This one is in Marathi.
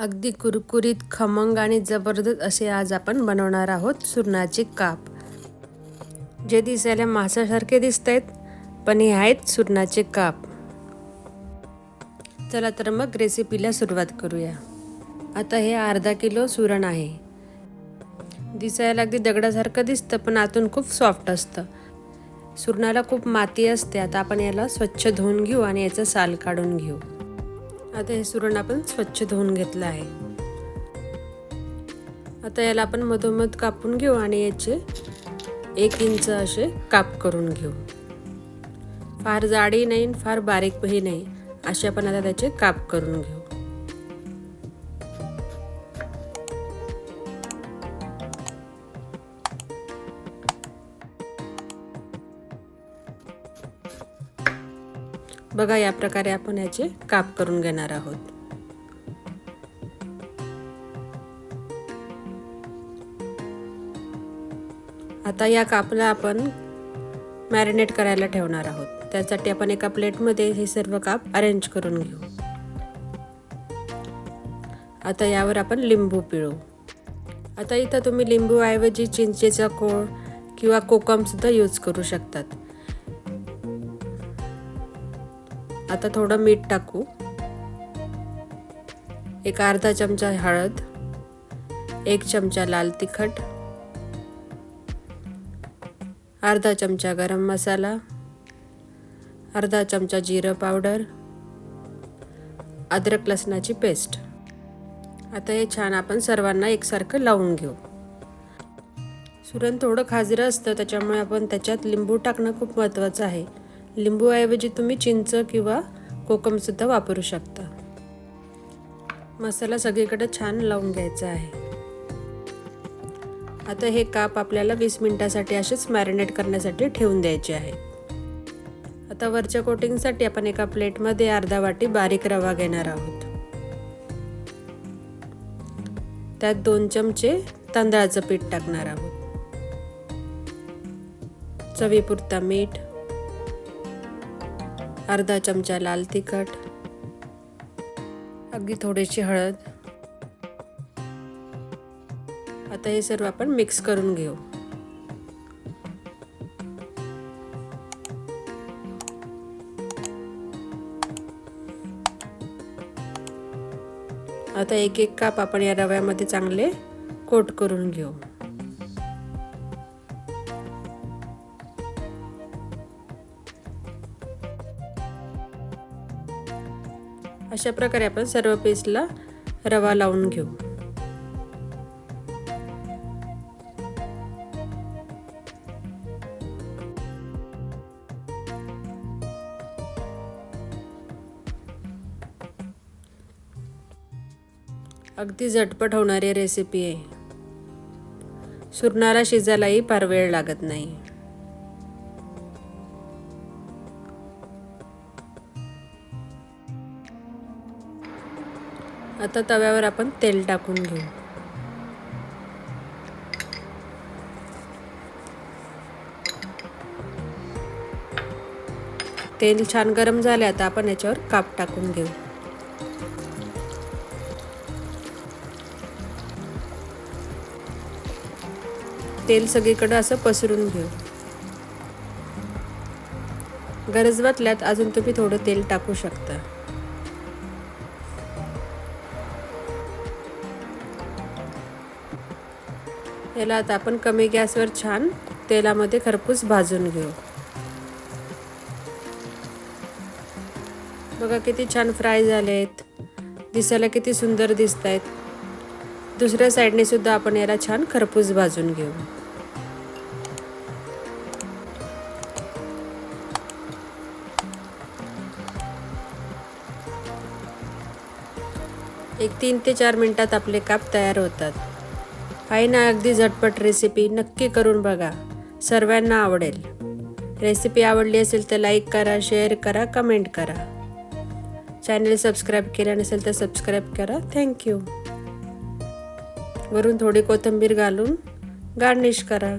अगदी कुरकुरीत खमंग आणि जबरदस्त असे आज आपण बनवणार आहोत सुरणाचे काप. जे दिसायला मासासारखे दिसत आहेत पण हे आहेत सुरणाचे काप. चला तर मग रेसिपीला सुरुवात करूया. आता हे अर्धा किलो सुरण आहे. दिसायला अगदी दगडासारखं दिसतं पण आतून खूप सॉफ्ट असतं. सुरणाला खूप माती असते आता आपण याला स्वच्छ धुवून घेऊ आणि याचं साल काढून घेऊ. आता हे सुरण आपण स्वच्छ धुवून घेतलं आहे. आता याला आपण मधोमध कापून घेऊ आणि याचे एक इंच असे काप करून घेऊ. फार जाडी नाही फार बारीकही नाही. असे आपण आता त्याचे काप करून घेऊ. बघा या प्रकारे आपण याचे काप करून घेणार आहोत. आता या कापला आपण मॅरिनेट करायला ठेवणार आहोत. त्यासाठी आपण एका प्लेटमध्ये हे सर्व काप अरेंज करून घेऊ. आता यावर आपण लिंबू पिळू. आता इथं तुम्ही लिंबूऐवजी चिंचेचा कोळ किंवा कोकमसुद्धा यूज करू शकतात. आता थोडं मीठ टाकू. एक अर्धा चमचा हळद एक चमचा लाल तिखट अर्धा चमचा गरम मसाला अर्धा चमचा जिरं पावडर अद्रक लसणाची पेस्ट. आता हे छान आपण सर्वांना एकसारखं लावून घेऊ. सुरण थोडं खाजरं असतं त्याच्यामुळे आपण त्याच्यात लिंबू टाकणं खूप महत्त्वाचं आहे. लिंबूऐवजी तुम्ही चिंच किंवा कोकमसुद्धा वापरू शकता. मसाला सगळीकडे छान लावून घ्यायचा आहे. आता हे काप आपल्याला वीस मिनिटासाठी असेच मॅरिनेट करण्यासाठी ठेवून द्यायचे आहे. आता वरच्या कोटिंगसाठी आपण एका प्लेटमध्ये अर्धा वाटी बारीक रवा घेणार आहोत. त्यात दोन चमचे तांदळाचं पीठ टाकणार आहोत. चवीपुरता मीठ अर्धा चमचा लाल तिखट अगदी थोडीशी हळद. आता हे सर्व आपण मिक्स करून घेऊ. आता एक एक काप आपण या रव्यामध्ये चांगले कोट करून घेऊ. अशा प्रकारे आपण सर्व पीसला रवा लावून घेऊ. अगदी झटपट होणारी रेसिपी आहे. सुरणाला शिजायलाही फार वेळ लागत नाही. आता तव्यावर आपण तेल टाकून घेऊ. तेल छान गरम झाले आता आपण याच्यावर काप टाकून घेऊ. तेल सगळीकडे असं पसरून घेऊ. गरज वाटल्यात अजून तुम्ही थोडं तेल टाकू शकता. याला आता आपण कमी गॅसवर छान तेलामध्ये खरपूस भाजून घेऊ. बघा किती छान फ्राय झाले आहेत दिसायला किती सुंदर दिसत आहेत दुसऱ्या साईडने सुद्धा आपण याला छान खरपूस भाजून घेऊ. एक तीन ते चार मिनटात आपले काप तयार होतात. आहे ना अगदी झटपट रेसिपी नक्की करून बघा. सर्वांना आवडेल. रेसिपी आवडली असेल तर लाईक करा शेअर करा कमेंट करा. चॅनल सबस्क्राईब केलं नसेल तर सबस्क्राईब करा. थँक्यू वरून थोडी कोथिंबीर घालून गार्निश करा.